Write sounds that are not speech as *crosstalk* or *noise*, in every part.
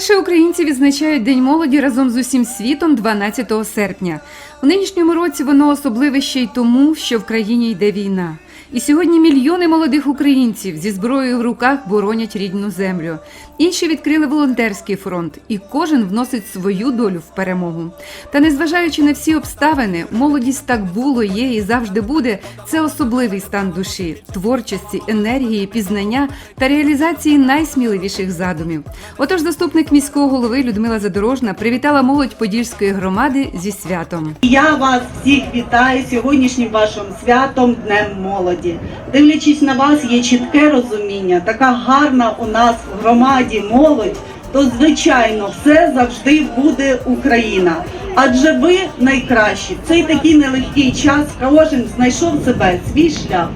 Вперше українці відзначають День молоді разом з усім світом 12 серпня. У нинішньому році воно особливе ще й тому, що в країні йде війна. І сьогодні мільйони молодих українців зі зброєю в руках боронять рідну землю. Інші відкрили волонтерський фронт, і кожен вносить свою долю в перемогу. Та незважаючи на всі обставини, молодість так було, є і завжди буде. Це особливий стан душі, творчості, енергії, пізнання та реалізації найсміливіших задумів. Отож, заступник міського голови Людмила Задорожна привітала молодь Подільської громади зі святом. Я вас всіх вітаю сьогоднішнім вашим святом Днем молоді. Дивлячись на вас, є чітке розуміння, така гарна у нас в громаді молодь, то звичайно все завжди буде Україна. Адже ви найкращі. Цей такий нелегкий час кожен знайшов себе свій шлях.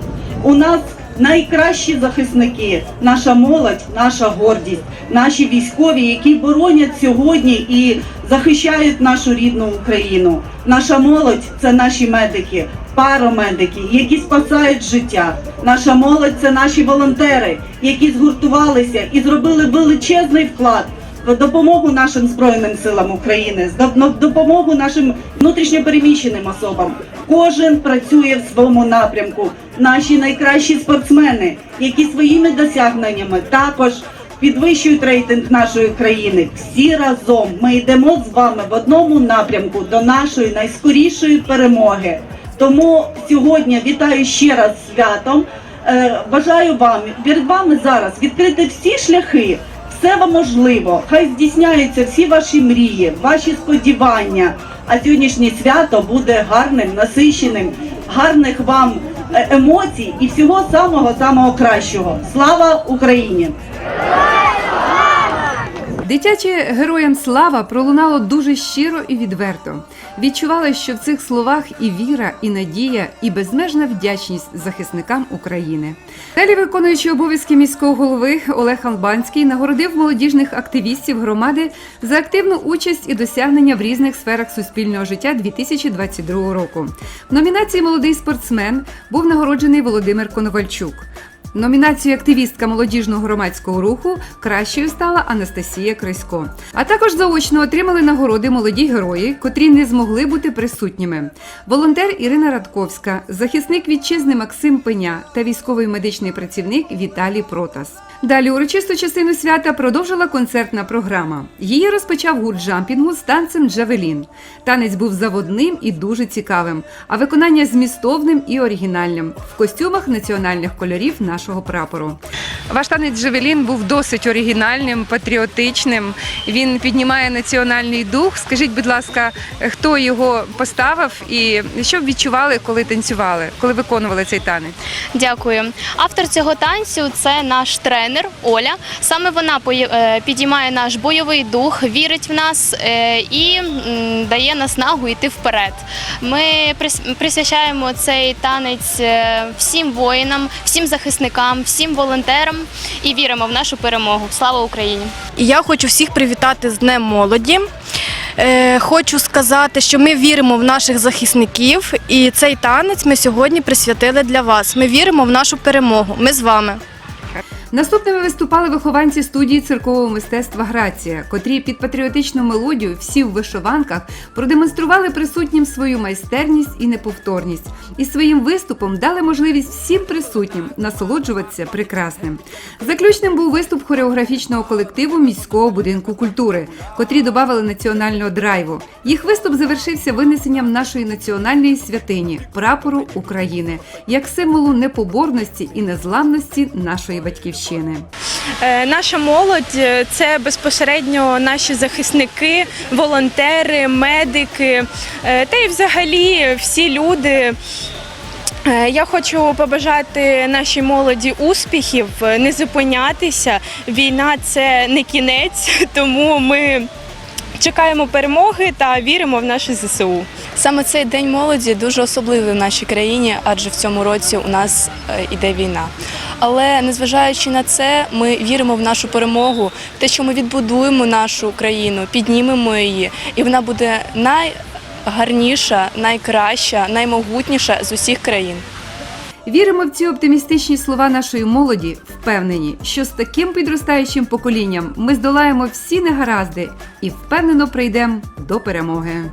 У нас найкращі захисники, наша молодь, наша гордість, наші військові, які боронять сьогодні і захищають нашу рідну Україну. Наша молодь це наші медики, парамедики, які спасають життя. Наша молодь це наші волонтери, які згуртувалися і зробили величезний вклад в допомогу нашим збройним силам України, в допомогу нашим внутрішньопереміщеним особам. Кожен працює в своєму напрямку. Наші найкращі спортсмени, які своїми досягненнями також підвищують рейтинг нашої країни. Всі разом ми йдемо з вами в одному напрямку до нашої найскорішої перемоги. Тому сьогодні вітаю ще раз святом. Е, Бажаю вам перед вами зараз відкрити всі шляхи. Все вам можливо, хай здійсняються всі ваші мрії, ваші сподівання. А сьогоднішнє свято буде гарним, насиченим, гарних вам е, емоцій і всього самого самого кращого. Слава Україні! Дитяче героям слава пролунало дуже щиро і відверто. Відчували, що в цих словах і віра, і надія, і безмежна вдячність захисникам України. Далі виконуючий обов'язки міського голови Олег Албанський нагородив молодіжних активістів громади за активну участь і досягнення в різних сферах суспільного життя 2022 року. В номінації Молодий спортсмен був нагороджений Володимир Коновальчук. Номінацію активістка молодіжного громадського руху кращою стала Анастасія Крисько. А також заочно отримали нагороди молоді герої, котрі не змогли бути присутніми. Волонтер Ірина Радковська, захисник вітчизни Максим Пеня та військовий медичний працівник Віталій Протас. Далі урочисту частину свята продовжила концертна програма. Її розпочав гурт джампінгу з танцем Джавелін. Танець був заводним і дуже цікавим, а виконання змістовним і оригінальним в костюмах національних кольорів нашого прапору. Ваш танець Джавелін був досить оригінальним, патріотичним. Він піднімає національний дух. Скажіть, будь ласка, хто його поставив і що відчували, коли танцювали, коли виконували цей танець? Дякую. Автор цього танцю це наш тренер Оля. Саме вона е, підіймає наш бойовий дух, вірить в нас е, і дає наснагу йти вперед. Ми присвячаємо цей танець е, всім воїнам, всім захисникам, всім волонтерам і віримо в нашу перемогу. Слава Україні! І я хочу всіх привітати з Днем молоді. Е, Хочу сказати, що ми віримо в наших захисників, і цей танець ми сьогодні присвятили для вас. Ми віримо в нашу перемогу. Ми з вами. Наступними виступали вихованці студії циркового мистецтва Грація, котрі під патріотичну мелодію всі в вишиванках продемонстрували присутнім свою майстерність і неповторність, і своїм виступом дали можливість всім присутнім насолоджуватися прекрасним. Заключним був виступ хореографічного колективу міського будинку культури, котрі додали національного драйву. Їх виступ завершився винесенням нашої національної святині прапору України як символу непоборності і незламності нашої батьківщини. Е, Наша молодь е, це безпосередньо наші захисники, волонтери, медики е, та й взагалі всі люди. Я хочу побажати нашій молоді успіхів, не зупинятися. Війна це не кінець, *laughs* тому ми чекаємо перемоги та віримо в наше ЗСУ. Саме цей день молоді дуже особливий в нашій країні, адже в цьому році у нас іде війна. Але незважаючи на це, ми віримо в нашу перемогу, в те, що ми відбудуємо нашу країну, піднімемо її, і вона буде найгарніша, найкраща, наймогутніша з усіх країн. Віримо в ці оптимістичні слова нашої молоді, впевнені, що з таким підростаючим поколінням ми здолаємо всі негаразди і впевнено прийдемо до перемоги.